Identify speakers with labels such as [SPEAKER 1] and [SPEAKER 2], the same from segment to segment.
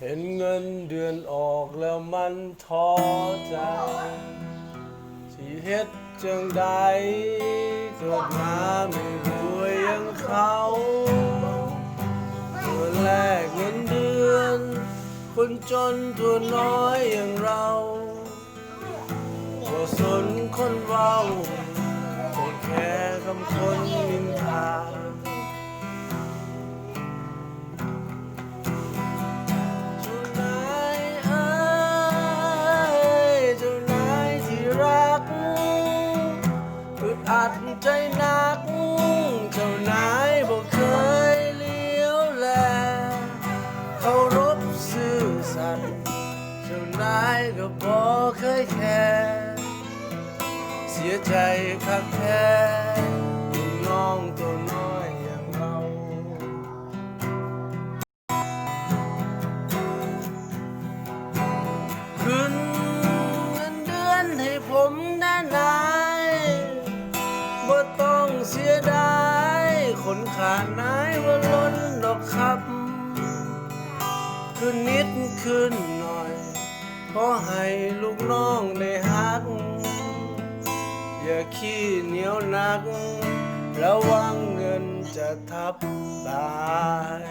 [SPEAKER 1] เห็นเงินเดือนออกแล้วมันท้อใจที่เฮ็ดจังใดเกิดมาไม่รวยอยังเขาเมื่อแลกเงินเดือน คนจนตัวน้อยอย่างเราก็สนคนเว้า อสัตย์เจ้านายก็บอกเคยแค่เสียใจคักแท้ลูกน้องตัวน้อยอย่างเราขึ้นเงินเดือนให้ผมแน่นายบ่ต้องเสียดายคนขาดนา ขึ้นหน่อยขอให้ลูกน้องได้ฮัก อย่าขี้เหนียวนัก ระวังเงินจะทับตาย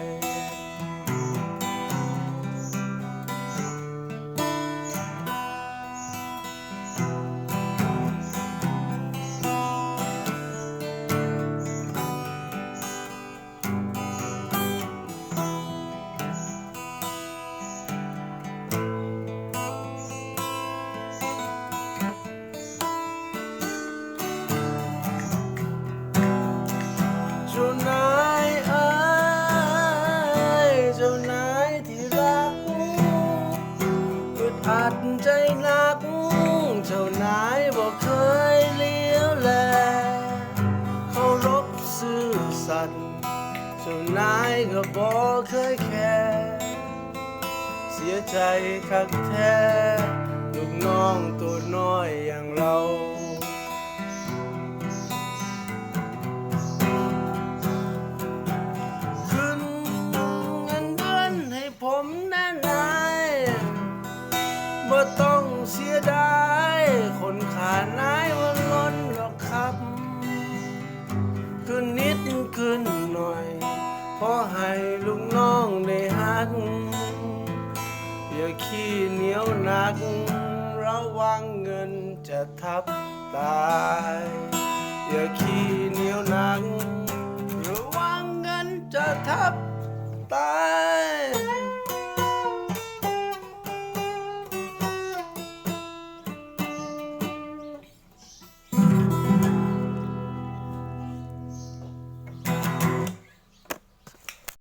[SPEAKER 1] นัก เจ้านายบอกเคยเลี้ยวแลเคารพซื่อสัตย์เจ้านายก็บอกเคยแค่เสียใจคักแท้ ลูกน้องตัวน้อยอย่างเรา อให้ลูกน้องได้หัก อย่าขี้เหนียวหนัก ระวังเงินจะทับตาย อย่าขี้เหนียวหนัก ระวังเงินจะทับ